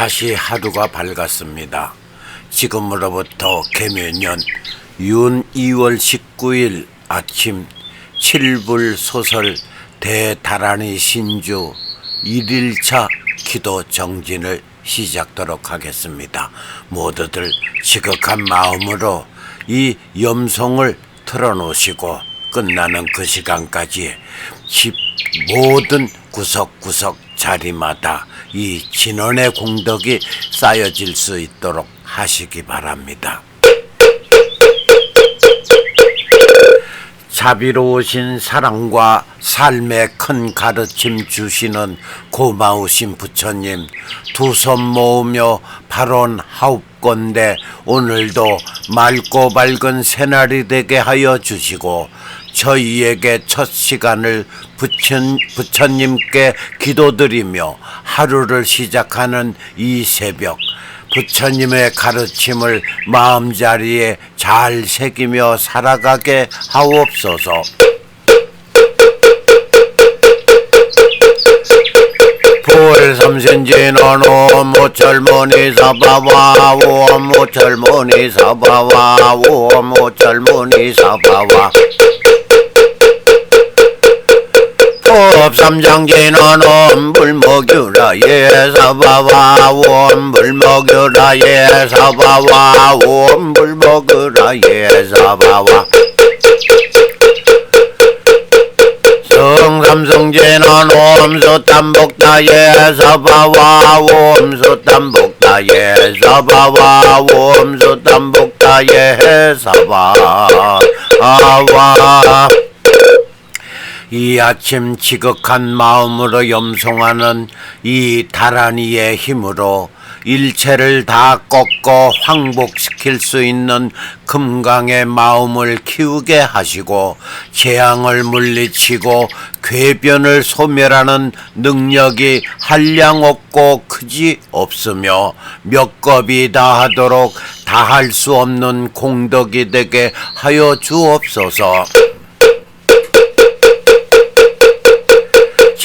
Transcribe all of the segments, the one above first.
다시 하루가 밝았습니다. 지금으로부터 개면년 윤 2월 19일 아침 칠불 소설 대다란이 신주 1일차 기도 정진을 시작하도록 하겠습니다. 모두들 지극한 마음으로 이 염송을 틀어놓으시고 끝나는 그 시간까지 집 모든 구석구석 자리마다 이 진원의 공덕이 쌓여질 수 있도록 하시기 바랍니다. 자비로우신 사랑과 삶의 큰 가르침 주시는 고마우신 부처님 두 손 모으며 발언하옵건대 오늘도 맑고 밝은 새날이 되게 하여 주시고 저희에게 첫 시간을 부천, 부처님께 기도드리며 하루를 시작하는 이 새벽 부처님의 가르침을 마음자리에 잘 새기며 살아가게 하옵소서. 불 삼신지는 오무철문이 사바와 오무철문이 사바와 오무철문이 사바와 법삼장지는 엄불먹유라 예사바와 엄불먹유라 예사바와 엄불먹으라 예사바와. 성삼성제는 옴수탐복다 예사바와 옴수탐복다 예사바와 옴수탐복다 예사바와 이 아침 지극한 마음으로 염송하는 이 다란이의 힘으로 일체를 다 꺾고 황복시킬 수 있는 금강의 마음을 키우게 하시고 재앙을 물리치고 궤변을 소멸하는 능력이 한량 없고 크지 없으며 몇 겁이 다하도록 다할 수 없는 공덕이 되게 하여 주옵소서.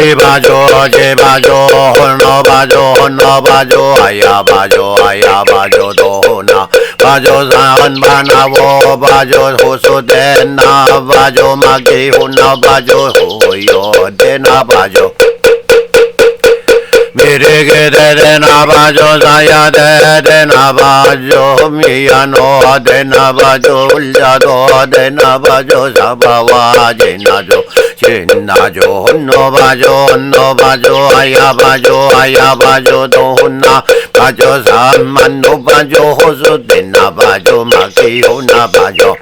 বাঁশি বাজো, যে বাজো, হর্ণ বাজো হর্ণ বাজো, আয়া বাজো আয়া বাজো, দোহনা বাজো, জান বানাবো, বাজো, হোসো দেনা বাজো, মাগে হুনা বাজো, হইও দেনা বাজো। মেরে গে দে দে না বাজো সায়া দে দে না বাজো, মিয়া নো দে না বাজো উল্লা দো দে না বাজো, সাবাওয়া জে না জো। 리게 되나 바줘 사야 되나 바줘 미야노 되나 바줘 울자도 되나 바줘 사바와 제나줘 제나줘 혼노 바줘 혼노 바줘 아야 바줘 아야 바줘 도 혼나 바줘 삼만 노 바줘 호수 되나 바줘 마기 혼나 바줘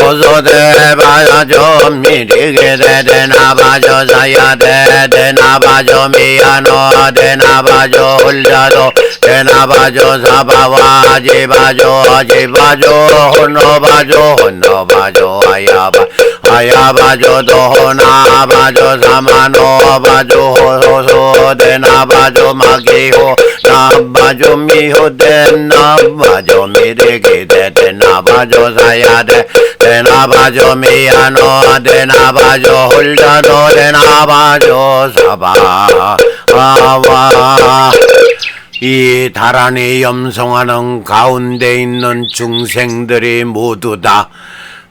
호소대 바저 미리게 되나 바저 사야 돼 되나 바저 미야노 되나 바저 홀자도 되나 바저 사바와 지바저 지바저 혼노 바저 혼노 바저 아야바 아야바저 도 호나 바저 사마노 바저 호소 되나 바저 마기호. 나 바저 미호 되나 바저 미리게 되나 바저 사야 돼 되나 바저 미야노 되나 바저 홀자도 되나 바저 사바 아와. 이 다란이 염송하는 가운데 있는 중생들이 모두 다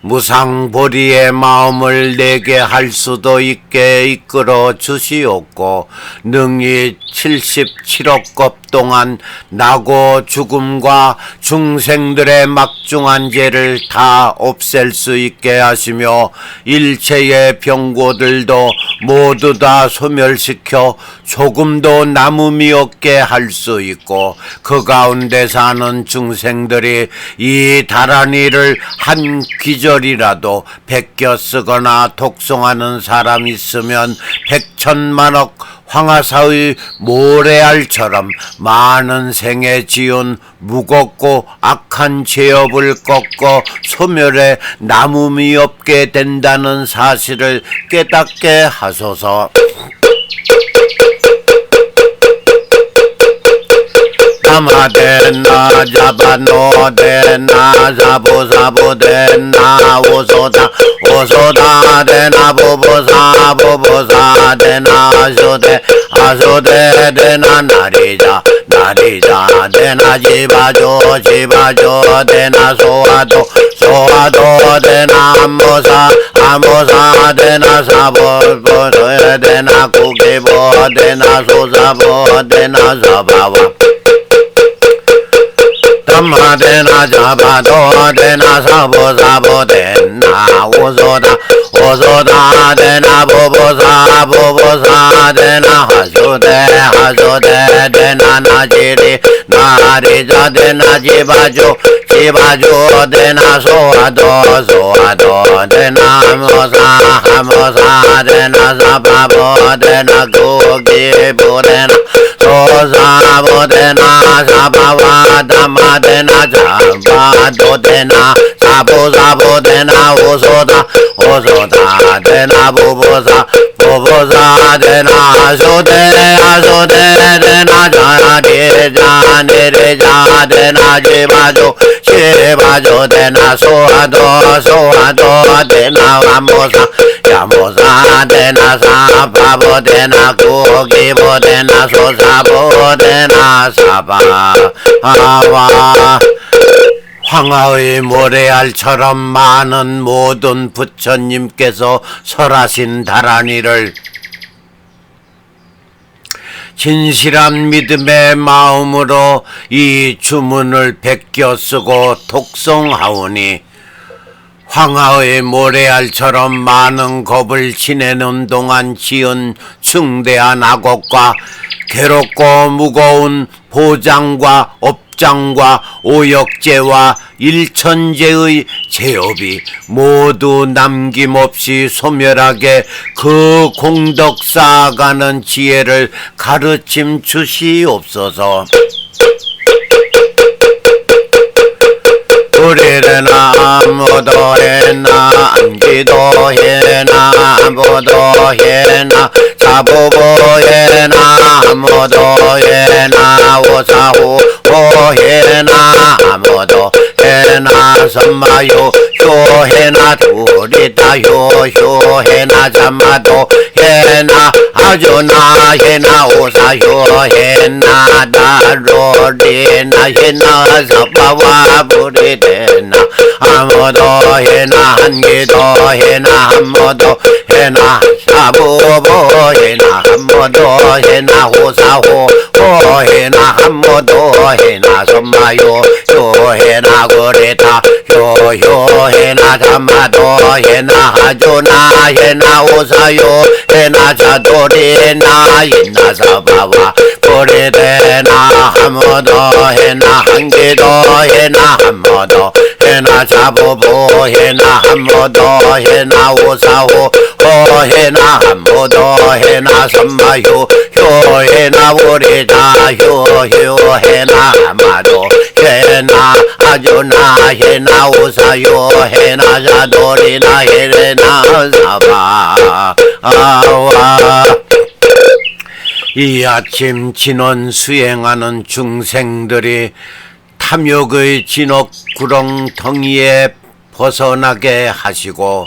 무상보리의 마음을 내게 할 수도 있게 이끌어 주시옵고 능히 77억 겁 동안 나고 죽음과 중생들의 막중한 죄를 다 없앨 수 있게 하시며 일체의 병고들도 모두 다 소멸시켜 조금도 남음이 없게 할 수 있고 그 가운데 사는 중생들이 이 다란이를 한 귀절이라도 베껴 쓰거나 독송하는 사람 있으면 백천만억 황하사의 모래알처럼 많은 생에 지은 무겁고 악한 죄업을 꺾어 소멸에 남음이 없게 된다는 사실을 깨닫게 하소서. ma de na ja ba no de na ja bo ja bo de na wo so da wo so da de na bo bo sa bo bo sa de na so de a so de de na na re ja na re ja de na ji ba jo ji ba jo de na so a do so a do de na mo sa a mo sa de na sa bo bo de na ku ke bo de na so sa bo de na sa ba ba Brahma देना जाबा दो देना सबो सबो तेना ओजोदा ओजोदा तेना बोबो सा बोबो सा तेना हजो दे हजो दे तेना नाजेरे नारे जा जो देना जीबाजो तेना सोआदो सोआदो तेना मोसा मोसा तेना साबो देना गोगे बो देना 说啥不得那啥爸爸他妈的那咋爸都得那啥不啥不得那我说他我说他得那不不啥不不啥得那说得啊说得得那咋呀的咋的的咋的那七八九七八九得那说多说多得那俺不啥。 되나 보보사 보보사 되나 소대 아소대 되나 자리 자네리 자 되나 지바조 지바조 되나 소화도 소화도 되나 와모사 야모사 되나 사바보 되나 고기보 되나 소사보 되나 사바 아와. 황하의 모래알처럼 많은 모든 부처님께서 설하신 다란이를 진실한 믿음의 마음으로 이 주문을 베껴 쓰고 독송하오니 황하의 모래알처럼 많은 겁을 지내는 동안 지은 중대한 악업과 괴롭고 무거운 보장과 업장과 오역죄와 일천재의 제업이 모두 남김없이 소멸하게 그 공덕 쌓아가는 지혜를 가르침 주시옵소서. 우리는 아무도 해나 안 기도 해나 아무도 해나 자보고 해나 아무도 해나 오사후 오해나 아무도 那什么哟，哟嘿那土里大哟，哟嘿那什么都嘿那阿就那嘿那乌沙哟嘿那大罗里那嘿那什么哇不里的那阿摩多嘿那汉吉多嘿那阿摩多嘿那沙波波嘿那阿摩多嘿那乌沙火。 호 호해나 한모도 해나 선마요 요해나 그래다 요요해나 담마도 해나 하조나 해나 오사요 해나 자도리나 있나 사바와 부리되나 한모도 해나 한기도 해나 한모도 해나 자부부 해나 한모도 해나 오사호 호해나 한모도 해나 선마효 효해나 우리다 효효해나 마도 해나 아주나 해나 오사요 해나 자도리나 해나 사바 아와. 이 아침 진원 수행하는 중생들이 탐욕의 진옥 구렁텅이에 벗어나게 하시고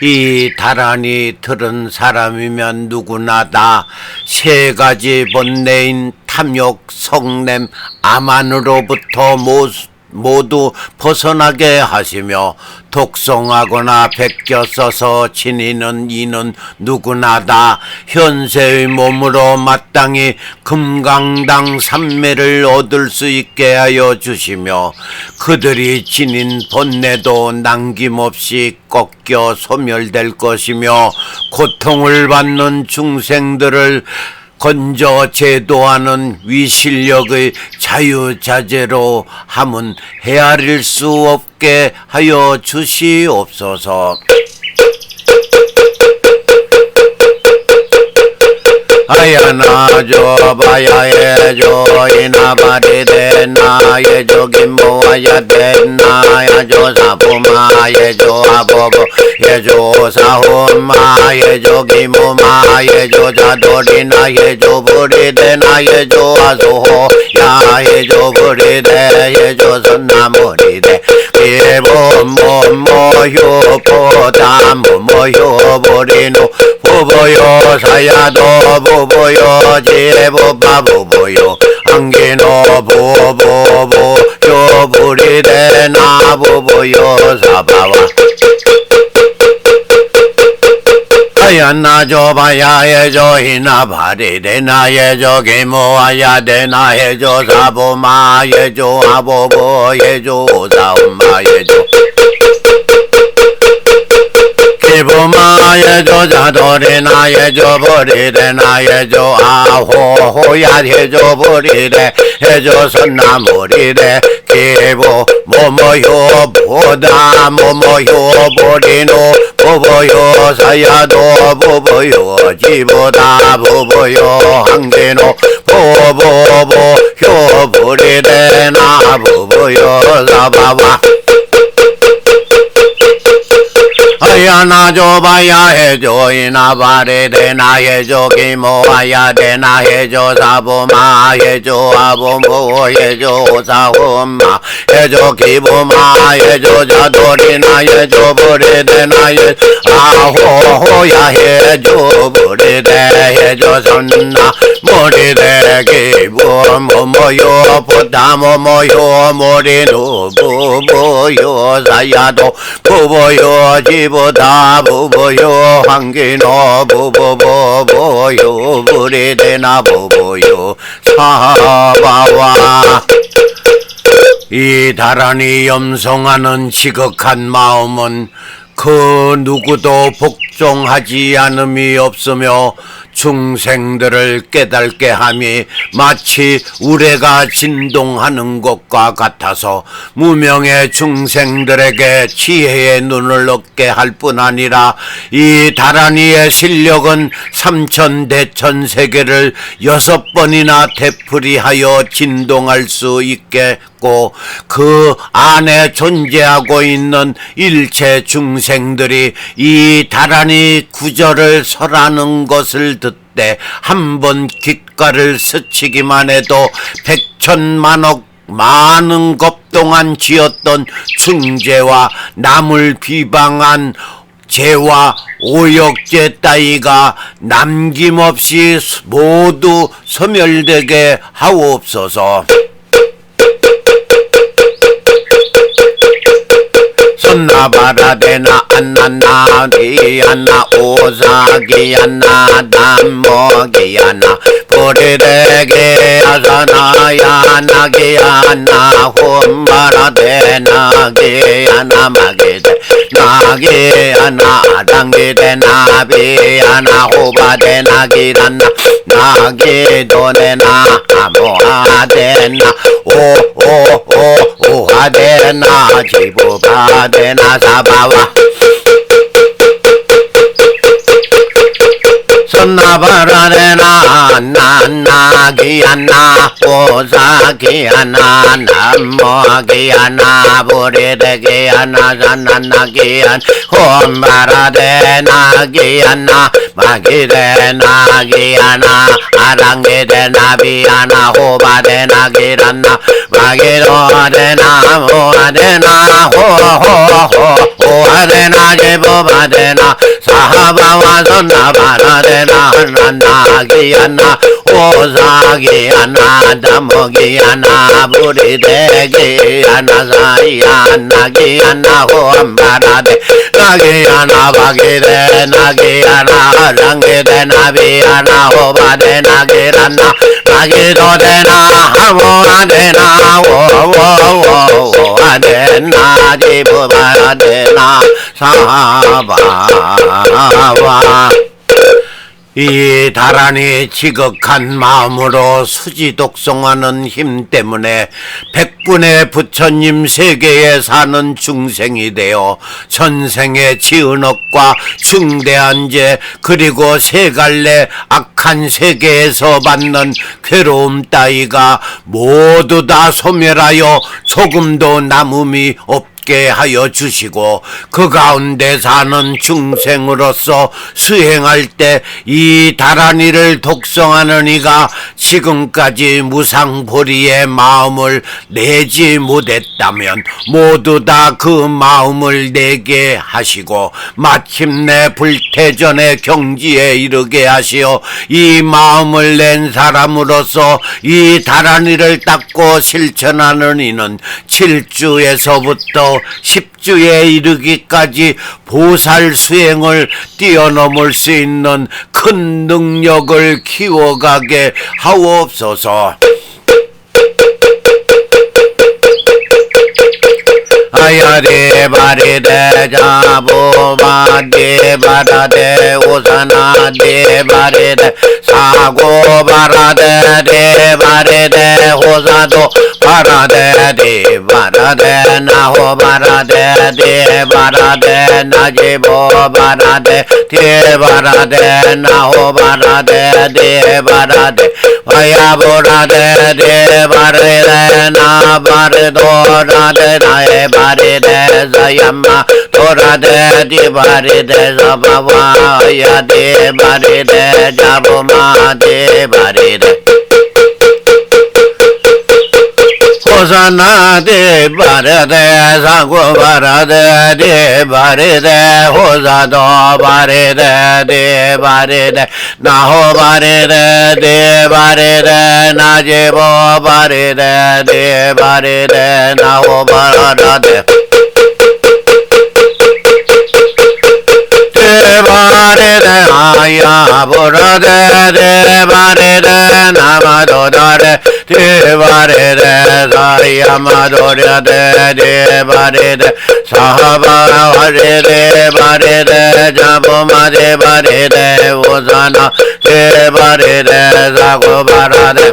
이 다란이 들은 사람이면 누구나 다 세 가지 본내인 탐욕, 성냄, 암안으로부터 모, 모두 벗어나게 하시며 독송하거나 베껴 써서 지니는 이는 누구나 다 현세의 몸으로 마땅히 금강당 삼매를 얻을 수 있게 하여 주시며 그들이 지닌 본내도 남김없이 꺾여 소멸될 것이며 고통을 받는 중생들을 건져 제도하는 위실력의 자유자재로 함은 헤아릴 수 없게 하여 주시옵소서. अयना जो भयाय जो इना बरि देनाय जो गिम्बोय देनाय जो सपुमाय जो अबोबो ये जो सहोमाय जो गिमुमाय जो जादोडिनाय जो बुढ़ि देनाय जो असोहो याय जो बुढ़ि दे ये जो सुन्ना मुढ़ि दे ये बो मो मोयो पोताम मोयो बोरिनो 부리데나예조 아소호 야예조 부리데 예조 선나무리데 제보 뭐뭐요 보다 뭐뭐요 보리노 부부요 사야도 부부요 제보 바부부요 안기노 부부부요 부리대나 부부요 사바와 아야나 줘봐야 해줘 히나 바리대나 해줘 개모아야 되나 해줘 사보마 해줘 아보보 해줘 사엄마 해줘 기부마 해줘 자도리나 해줘 버리대나 해줘 아호호야 해줘 버리대 해줘 선나무리대 기부 뭐뭐요 보다 뭐뭐요 버리노 보보요 사야도 보보요 지보다 보보요 한개노 보보보 효 버리대나 보보요 사바바 Ayana jo ba ya he jo ina ba re de na he jo ki mo aya de na he jo sa bo ma he jo a bo mo he jo sa ho ma he jo ki bo ma he jo ja do ri na he jo bo re de na he a ho ho ya he jo bo re de he jo san na mo re de ki bo mo mo yo po da mo mo yo mo re no bo bo yo sa ya do bo bo yo ji 보다 부부요. 한기노 부부부부요 부리대나 부부요. 사바와 이 다란이 염송하는 지극한 마음은 그 누구도 복종하지 않음이 없으며 중생들을 깨닫게 함이 마치 우레가 진동하는 것과 같아서 무명의 중생들에게 지혜의 눈을 얻게 할 뿐 아니라 이 다란이의 실력은 삼천 대천 세계를 여섯 번이나 되풀이하여 진동할 수 있 겠고 그 안에 존재하고 있는 일체 중생들이 이 다란이 구절을 설하는 것을 듣되 한 번 귓가를 스치기만 해도 백천만억 많은 것 동안 지었던 충재와 남을 비방한 죄와 오역죄 따위가 남김없이 모두 소멸되게 하옵소서. Anna Baradena Anana Diana Oza Giana Dhammo Giana Purirege Asana Yana Giana Hum Baradena Giana Magide. Nagiana Adangidena Biana Hubadena Girana. Nagidonena Amoadena o oh, o oh, o. Oh, Porra de na, tipo, porra de na, sabawa. सुन्ना बरना ना गियाना ओजा गियाना नमो गियाना बुरिद गियाना ना गियान ओम बरदेना गियाना ना गियाना अरंगिदेना बियाना होबादेना गिरना भगिरोदेना ना हो हो हो होदेना जेबोबादेना सहबावा बारा बरदेना ಜ್ಞಾನ ಓ ಸಾಗಿ ಅನ ದಮಗಿ ಅನ ಬುರಿ ದೇಗಿ ಅನ ಸಾಯಿ ಅನ್ನಗಿ ಅನ ಓಂ ಬರದೆ ನಗಿ ಅನ ಬಗಿದೆ ನಗಿ ಅನ ರಂಗಿದೆ ನವಿ ಅನ ಹೋಬದೆ ನಗಿರನ್ನ ನಗಿರೋದೆನ ಹಮೋರದೆನ ಓ ಓ ಓ ಅದೇನ ಜೀವ ಬರದೆನ ಸಾಬಾವ 이 다란이 지극한 마음으로 수지독송하는 힘 때문에 백분의 부처님 세계에 사는 중생이 되어 전생의 지은 업과 중대한 죄 그리고 세 갈래 악한 세계에서 받는 괴로움 따위가 모두 다 소멸하여 조금도 남음이 없 얻게 하여 주시고 그 가운데 사는 중생으로서 수행할 때 이 다란이를 독성하는 이가 지금까지 무상보리의 마음을 내지 못했다면 모두 다 그 마음을 내게 하시고 마침내 불태전의 경지에 이르게 하시어 이 마음을 낸 사람으로서 이 다란이를 닦고 실천하는 이는 7주에서부터 10주에 이르기까지 보살 수행을 뛰어넘을 수 있는 큰 능력을 키워가게 하옵소서. 아야리 바리데 자부바디 바라데 오사나디 바리데 사고 바라데 디 바리데 호사도 பரதே தே பரதே நஹோ பரதே தே பரதே நஜிபோ பரதே தே பரதே நஹோ பரதே தே பரதே பயா போரதே தே பரதே நா பரதோ ரதே நய பரதே ஜயம்மா தோரதே தி பரதே ஜபவாய தே பரதே ஜபமா தே பரதே 데 와야보라데 디 바리데 나 바리도라데 나에 바리데 자야마 도라데 디 바리데 자바와야 디 바리데 자부마 디 바리데 호사나 디 바리데 사고 바라데 디 바리데 호사도 바리데 디 바리데 나호 바리데 디 바리데 나지보 바리데 디 바리데 나호 바라데 바레데 아야 보라데 데 바레데 나마도다레 데 바레데 बारे रे आया बोरा रे रे बारे रे नाम दो रे दे बारे रे आया मदो रे दे दे बारे रे साहबा हरे रे बारे रे जाबो मारे बारे रे वो जाना दे बारे रे जागो बारा रे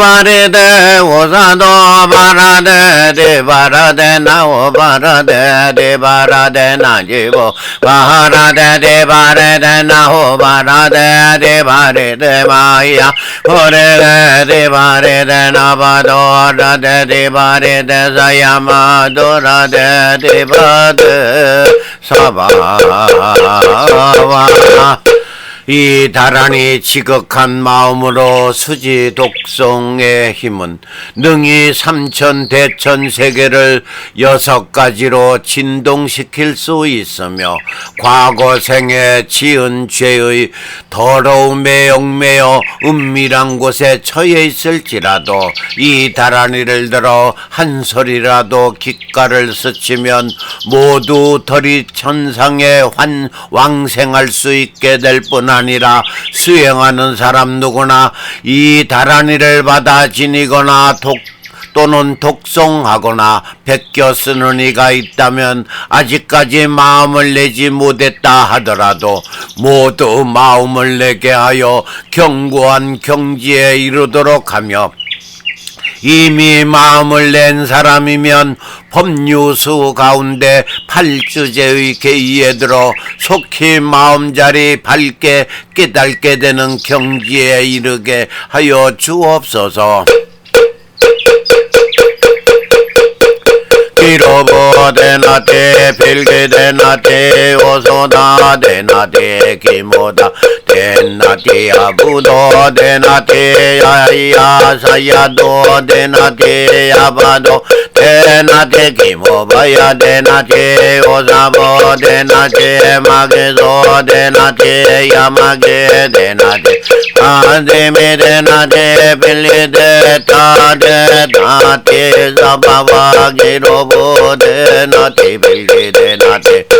ပါရေတေဝဇသောပါရတေတေပါရတေနဝပါရတေတေပါရတေနဇေဘောပါရတေတေပါရတေနဟောပါရတေတေပါရေတေမာယဟောရေတေပါရေတေနဘာသောရတေတေပါရေတေဇယမသောရတေတေပါတေသဘာဝါ 이 다란이 지극한 마음으로 수지 독송의 힘은 능히 삼천 대천 세계를 여섯 가지로 진동시킬 수 있으며 과거 생에 지은 죄의 더러움에 얽매여 은밀한 곳에 처해 있을지라도 이 다란이를 들어 한 소리라도 귓가를 스치면 모두 덜이 천상에 환 왕생할 수 있게 될 뿐 아니라 수행하는 사람 누구나 이 다란이를 받아 지니거나 독 또는 독송하거나 베껴 쓰는 이가 있다면 아직까지 마음을 내지 못했다 하더라도 모두 마음을 내게 하여 경고한 경지에 이르도록 하며 이미 마음을 낸 사람이면 법유수 가운데 팔주제의 계의에 들어 속히 마음자리 밝게 깨닫게 되는 경지에 이르게 하여 주옵소서. Υλοκοτήρα τέφιλ και τένα τέο Ωσόντα, τένα τέκι μοτά, τένα τέα βουτώ, τένα τέα αιαϊά, σαϊά δώ, τένα τέα βάδο. e na te ki mo ba ya de na te o za bo de te ma ge zo te ya ma te ma de me de na te pe de ta de na te za ba ba ge ro bo te pe le te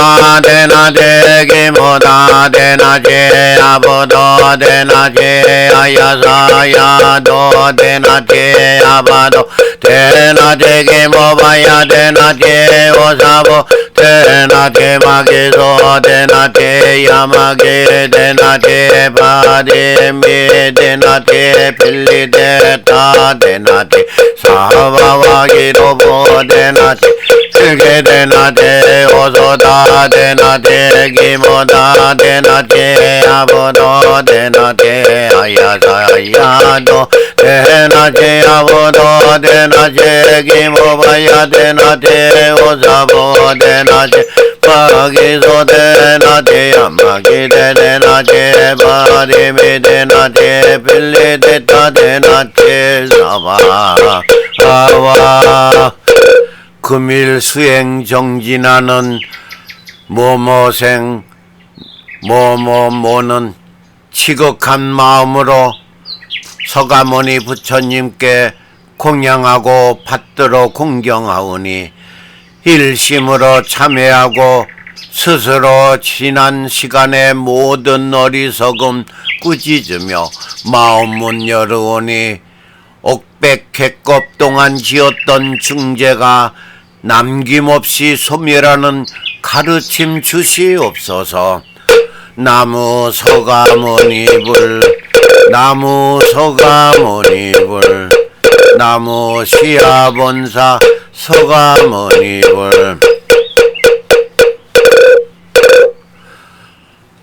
ta de na de ge mo ta de na je a bo do de na je a ya sa ya do de na je a ba do de na je ge mo ba ya de na je o sa bo de na je ma ge so de na je ya ma ge de na je ba de me de na je pilli de ta de na je sa va va ge do bo de na je ke te na te o so ta te na te ki mo ta te na te a bo do te na te a ya sa ya do te na te a bo do te na te ki mo ba ya te na te o sa bo te na te pa ki so te na te a ma ki te te na te pa de me te na te pili te ta te na te sa va ha va 금일 수행 정진하는 모모생 모모모는 치극한 마음으로 서가모니 부처님께 공양하고 받들어 공경하오니 일심으로 참회하고 스스로 지난 시간의 모든 어리석음 꾸짖으며 마음 문 열어오니 옥백해겁 동안 지었던 중재가 남김없이 소멸하는 가르침 주시옵소서. 나무 서가모니불 나무 서가모니불 나무 시아본사 서가모니불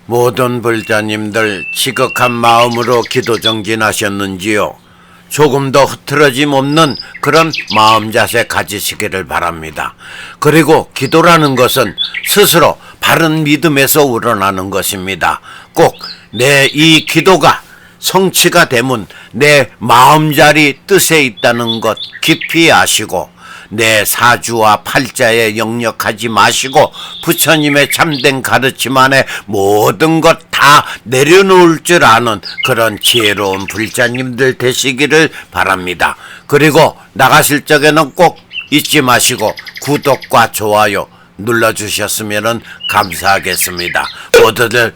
모든 불자님들 지극한 마음으로 기도 정진하셨는지요? 조금 더 흐트러짐 없는 그런 마음 자세 가지시기를 바랍니다. 그리고 기도라는 것은 스스로 바른 믿음에서 우러나는 것입니다. 꼭 내 이 기도가 성취가 되면 내 마음자리 뜻에 있다는 것 깊이 아시고 내 사주와 팔자에 영역하지 마시고 부처님의 참된 가르침 안에 모든 것 다 내려놓을 줄 아는 그런 지혜로운 불자님들 되시기를 바랍니다. 그리고 나가실 적에는 꼭 잊지 마시고 구독과 좋아요 눌러주셨으면 감사하겠습니다. 모두들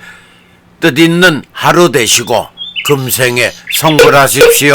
뜻있는 하루 되시고 금생에 성불하십시오.